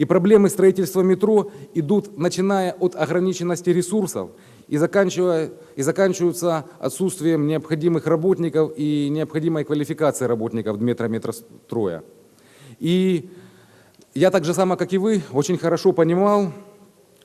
И проблемы строительства метро идут, начиная от ограниченности ресурсов и, заканчивая, и заканчиваются отсутствием необходимых работников и необходимой квалификации работников метрометростроя. И я так же само, как и вы, очень хорошо понимал,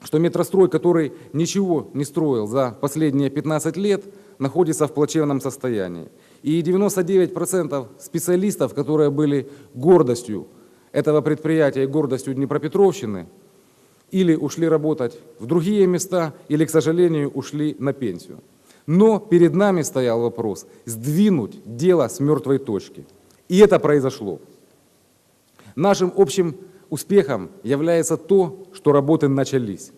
что метрострой, который ничего не строил за последние 15 лет, находится в плачевном состоянии. И 99% специалистов, которые были гордостью этого предприятия и гордостью Днепропетровщины, или ушли работать в другие места, или, к сожалению, ушли на пенсию. Но перед нами стоял вопрос сдвинуть дело с мертвой точки. И это произошло. Нашим общим успехом является то, что работы начались.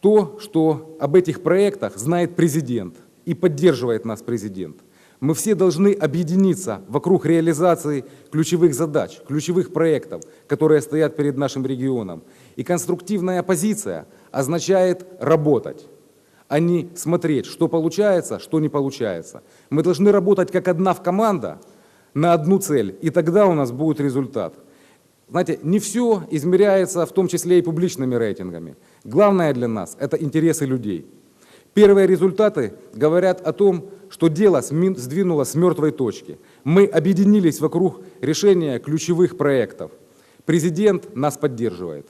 То, что об этих проектах знает президент и поддерживает нас президент. Мы все должны объединиться вокруг реализации ключевых задач, ключевых проектов, которые стоят перед нашим регионом. И конструктивная позиция означает работать, а не смотреть, что получается, что не получается. Мы должны работать как одна в команда на одну цель, и тогда у нас будет результат. Знаете, не все измеряется в том числе и публичными рейтингами. Главное для нас – это интересы людей. Первые результаты говорят о том, что дело сдвинулось с мертвой точки. Мы объединились вокруг решения ключевых проектов. Президент нас поддерживает.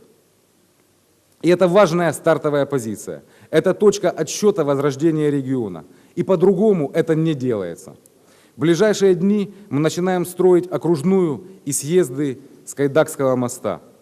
И это важная стартовая позиция. Это точка отсчета возрождения региона. И по-другому это не делается. В ближайшие дни мы начинаем строить окружную и съезды с Кайдакского моста –